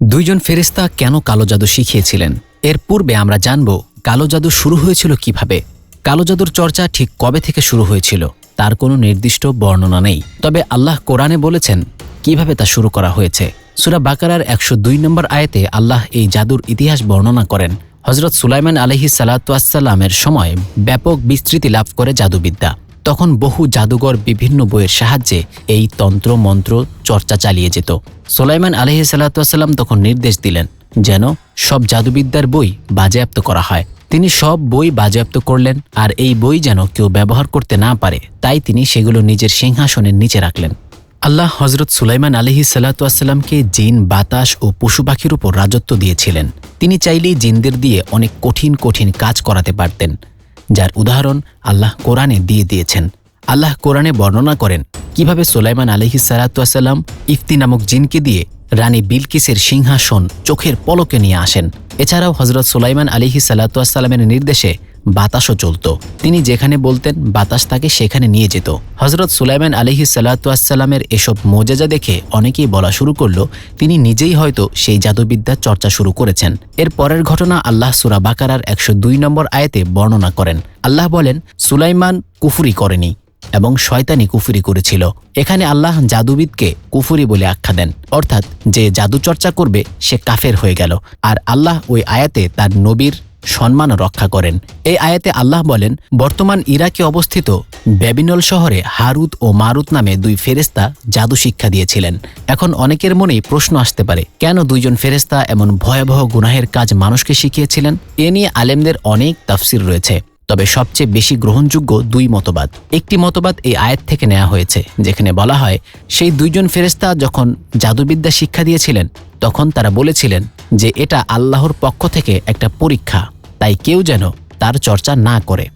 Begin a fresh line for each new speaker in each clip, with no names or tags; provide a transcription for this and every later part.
দুইজন ফেরেস্তা কেন কালো জাদু শিখিয়েছিলেন? এর পূর্বে আমরা জানব কালো জাদু শুরু হয়েছিল কীভাবে। কালো জাদুর চর্চা ঠিক কবে থেকে শুরু হয়েছিল, তার কোনো নির্দিষ্ট বর্ণনা নেই। তবে আল্লাহ কোরআনে বলেছেন কীভাবে তা শুরু করা হয়েছে। সুরা বাকারার একশো দুই নম্বর আয়াতে আল্লাহ এই জাদুর ইতিহাস বর্ণনা করেন। হজরত সুলাইমান আলহি সালাতামের সময় ব্যাপক বিস্তৃতি লাভ করে জাদুবিদ্যা। তখন বহু জাদুঘর বিভিন্ন বইয়ের সাহায্যে এই তন্ত্র, মন্ত্র, চর্চা চালিয়ে যেত। সোলাইমান আলহি সাল্লাম তখন নির্দেশ দিলেন যেন সব জাদুবিদ্যার বই বাজেয়াপ্ত করা হয়। তিনি সব বই বাজেয়াপ্ত করলেন আর এই বই যেন কেউ ব্যবহার করতে না পারে, তাই তিনি সেগুলো নিজের সিংহাসনের নিচে রাখলেন। আল্লাহ হজরত সুলাইমান আলহি সাল্লাতামকে জিন, বাতাস ও পশু পাখির উপর রাজত্ব দিয়েছিলেন। তিনি চাইলেই জিনদের দিয়ে অনেক কঠিন কঠিন কাজ করাতে পারতেন। যার উদাহরণ আল্লাহ কোরআনে দিয়ে দিয়েছেন। আল্লাহ কোরআনে বর্ণনা করেন, কীভাবে সোলাইমান আলহি সালাতাম ইফতি নামক জিনকে দিয়ে রানী বিলকিসের সিংহাসন চোখের পলকে নিয়ে আসেন। এছাড়াও হজরত সোলাইমান আলিহি সাল্লাতামের নির্দেশে বাতাসও চলত। তিনি যেখানে বলতেন, বাতাস তাকে সেখানে নিয়ে যেত। হজরত সুলাইমান আলিহি সাল্লাতামের এসব মোজেজা দেখে অনেকেই বলা শুরু করল, তিনি নিজেই হয়তো সেই জাদুবিদ্যার চর্চা শুরু করেছেন। এর পরের ঘটনা আল্লাহ সুরা বাকারার একশো দুই নম্বর আয়তে বর্ণনা করেন। আল্লাহ বলেন, সুলাইমান কুফুরি করেনি এবং শয়তানি কুফুরি করেছিল। এখানে আল্লাহ জাদুবিদকে কুফুরি বলে আখ্যা দেন। অর্থাৎ যে জাদু চর্চা করবে, সে কাফের হয়ে গেল। আর আল্লাহ ওই আয়াতে তার নবীর সম্মান রক্ষা করেন। এই আয়াতে আল্লাহ বলেন, বর্তমান ইরাকে অবস্থিত ব্যাবিনল শহরে হারুদ ও মারুত নামে দুই ফেরেস্তা জাদু শিক্ষা দিয়েছিলেন। এখন অনেকের মনেই প্রশ্ন আসতে পারে, কেন দুইজন ফেরেস্তা এমন ভয়াবহ গুনাহের কাজ মানুষকে শিখিয়েছিলেন? এ নিয়ে আলেমদের অনেক তাফসির রয়েছে, তবে সবচেয়ে বেশি গ্রহণযোগ্য দুই মতবাদ। একটি মতবাদ এই আয়াত থেকে নেওয়া হয়েছে, যেখানে বলা হয়, সেই দুইজন ফেরেস্তা যখন জাদুবিদ্যা শিক্ষা দিয়েছিলেন, তখন তারা বলেছিলেন যে এটা আল্লাহর পক্ষ থেকে একটা পরীক্ষা। তাই কেউ যেন তার চর্চা না করে।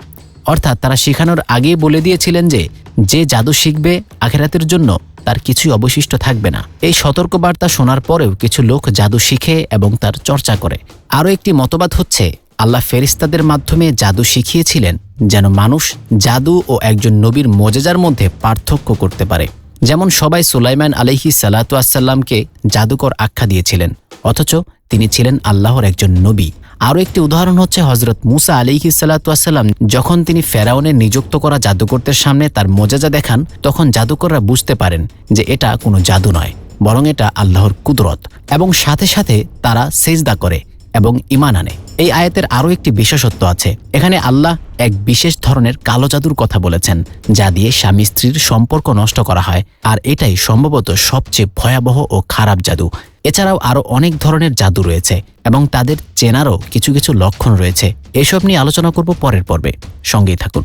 অর্থাৎ তারা শেখানোর আগেই বলে দিয়েছিলেন যে যে জাদু শিখবে আখেরাতের জন্য তার কিছুই অবশিষ্ট থাকবে না। এই সতর্কবার্তা শোনার পরেও কিছু লোক জাদু শিখে এবং তার চর্চা করে। আরও একটি মতবাদ হচ্ছে, আল্লাহ ফেরিস্তাদের মাধ্যমে জাদু শিখিয়েছিলেন যেন মানুষ জাদু ও একজন নবীর মজেজার মধ্যে পার্থক্য করতে পারে। যেমন সবাই সুলাইমান আলহি সালাতুয়াসাল্লামকে জাদুকর আখ্যা দিয়েছিলেন, অথচ তিনি ছিলেন আল্লাহর একজন নবী। আরও একটি উদাহরণ হচ্ছে হজরত মুসা আলিহি সাল্লাতুয়াসাল্লাম যখন তিনি ফেরাউনের নিযুক্ত করা জাদুকরদের সামনে তার মোজাজা দেখান, তখন জাদুকররা বুঝতে পারেন যে এটা কোনো জাদু নয়, বরং এটা আল্লাহর কুদরত এবং সাথে সাথে তারা সেজদা করে এবং ইমান আনে। এই আয়াতের আরও একটি বিশেষত্ব আছে। এখানে আল্লাহ এক বিশেষ ধরনের কালো জাদুর কথা বলেছেন, যা দিয়ে স্বামী স্ত্রীর সম্পর্ক নষ্ট করা হয়, আর এটাই সম্ভবত সবচেয়ে ভয়াবহ ও খারাপ জাদু এছাড়াও আরও অনেক ধরনের জাদু রয়েছে এবং তাদের চেনারও কিছু কিছু লক্ষণ রয়েছে। এসব নিয়ে আলোচনা করব পরের পর্বে। সঙ্গেই থাকুন।